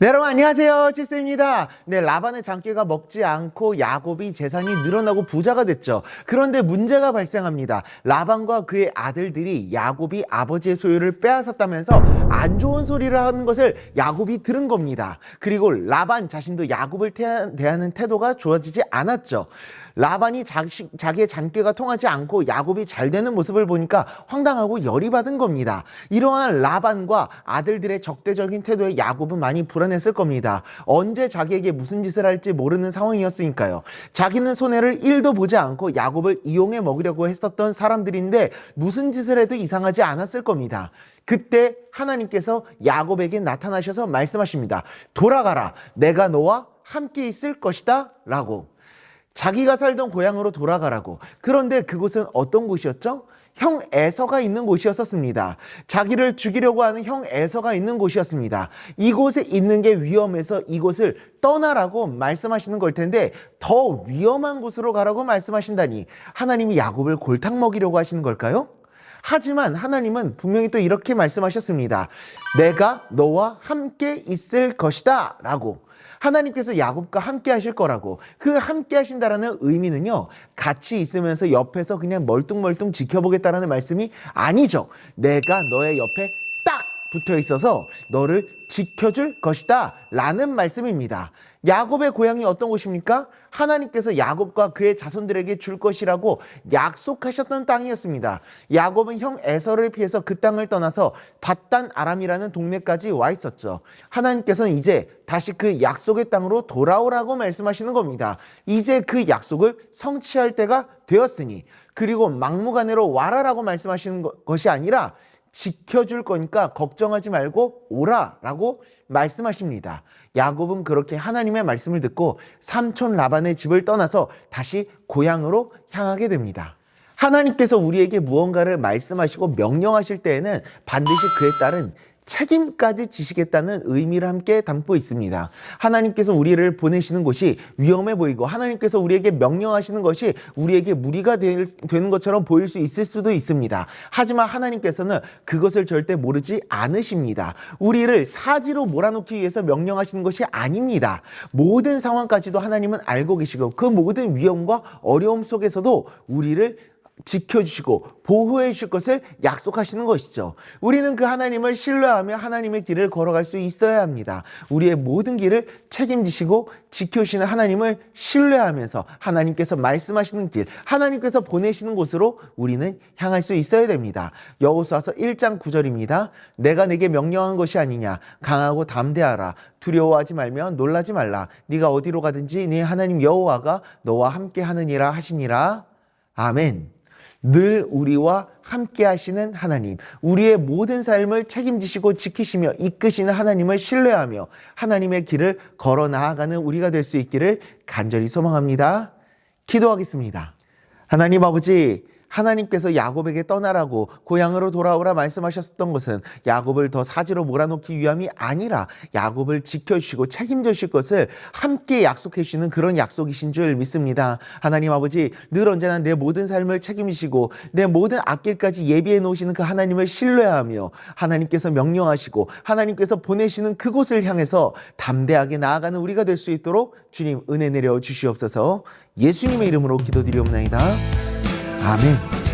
네, 여러분 안녕하세요. 칩스입니다. 네, 라반의 장기가 먹지 않고 야곱이 재산이 늘어나고 부자가 됐죠. 그런데 문제가 발생합니다. 라반과 그의 아들들이 야곱이 아버지의 소유를 빼앗았다면서 안 좋은 소리를 하는 것을 야곱이 들은 겁니다. 그리고 라반 자신도 야곱을 태- 대하는 태도가 좋아지지 않았죠. 라반이 자식, 자기의 잔꾀가 통하지 않고 야곱이 잘 되는 모습을 보니까 황당하고 열이 받은 겁니다. 이러한 라반과 아들들의 적대적인 태도에 야곱은 많이 불안 했을 겁니다. 언제 자기에게 무슨 짓을 할지 모르는 상황이었으니까요. 자기는 손해를 1도 보지 않고 야곱을 이용해 먹으려고 했었던 사람들인데 무슨 짓을 해도 이상하지 않았을 겁니다. 그때 하나님께서 야곱에게 나타나셔서 말씀하십니다. 돌아가라. 내가 너와 함께 있을 것이다. 라고. 자기가 살던 고향으로 돌아가라고. 그런데 그곳은 어떤 곳이었죠? 형 에서가 있는 곳이었었습니다. 자기를 죽이려고 하는 형 에서가 있는 곳이었습니다. 이곳에 있는 게 위험해서 이곳을 떠나라고 말씀하시는 걸 텐데 더 위험한 곳으로 가라고 말씀하신다니 하나님이 야곱을 골탕 먹이려고 하시는 걸까요? 하지만 하나님은 분명히 또 이렇게 말씀하셨습니다. 내가 너와 함께 있을 것이다. 라고. 하나님께서 야곱과 함께 하실 거라고. 그 함께 하신다라는 의미는요, 같이 있으면서 옆에서 그냥 멀뚱멀뚱 지켜보겠다라는 말씀이 아니죠. 내가 너의 옆에 딱 붙어 있어서 너를 지켜줄 것이다. 라는 말씀입니다. 야곱의 고향이 어떤 곳입니까? 하나님께서 야곱과 그의 자손들에게 줄 것이라고 약속하셨던 땅이었습니다. 야곱은 형 에서를 피해서 그 땅을 떠나서 바단 아람이라는 동네까지 와 있었죠. 하나님께서는 이제 다시 그 약속의 땅으로 돌아오라고 말씀하시는 겁니다. 이제 그 약속을 성취할 때가 되었으니 그리고 막무가내로 와라라고 말씀하시는 거- 것이 아니라 지켜줄 거니까 걱정하지 말고 오라라고 말씀하십니다. 야곱은 그렇게 하나님의 말씀을 듣고 삼촌 라반의 집을 떠나서 다시 고향으로 향하게 됩니다. 하나님께서 우리에게 무언가를 말씀하시고 명령하실 때에는 반드시 그에 따른 책임까지 지시겠다는 의미를 함께 담고 있습니다. 하나님께서 우리를 보내시는 곳이 위험해 보이고 하나님께서 우리에게 명령하시는 것이 우리에게 무리가 될- 되는 것처럼 보일 수 있을 수도 있습니다. 하지만 하나님께서는 그것을 절대 모르지 않으십니다. 우리를 사지로 몰아넣기 위해서 명령하시는 것이 아닙니다. 모든 상황까지도 하나님은 알고 계시고 그 모든 위험과 어려움 속에서도 우리를 지켜주시고 보호해 주실 것을 약속하시는 것이죠. 우리는 그 하나님을 신뢰하며 하나님의 길을 걸어갈 수 있어야 합니다. 우리의 모든 길을 책임지시고 지켜주시는 하나님을 신뢰하면서 하나님께서 말씀하시는 길, 하나님께서 보내시는 곳으로 우리는 향할 수 있어야 됩니다. 여호수아서 1장 9절입니다. 내가 내게 명령한 것이 아니냐 강하고 담대하라 두려워하지 말며 놀라지 말라 네가 어디로 가든지 네 하나님 여호와가 너와 함께 하느니라 하시니라 아멘. 늘 우리와 함께 하시는 하나님, 우리의 모든 삶을 책임지시고 지키시며 이끄시는 하나님을 신뢰하며 하나님의 길을 걸어 나아가는 우리가 될 수 있기를 간절히 소망합니다. 기도하겠습니다. 하나님 아버지, 하나님께서 야곱에게 떠나라고 고향으로 돌아오라 말씀하셨던 것은 야곱을 더 사지로 몰아넣기 위함이 아니라 야곱을 지켜주시고 책임져 주실 것을 함께 약속해 주시는 그런 약속이신 줄 믿습니다. 하나님 아버지 늘 언제나 내 모든 삶을 책임지시고 내 모든 앞길까지 예비해 놓으시는 그 하나님을 신뢰하며 하나님께서 명령하시고 하나님께서 보내시는 그곳을 향해서 담대하게 나아가는 우리가 될 수 있도록 주님 은혜 내려 주시옵소서 예수님의 이름으로 기도드리옵나이다. 아멘.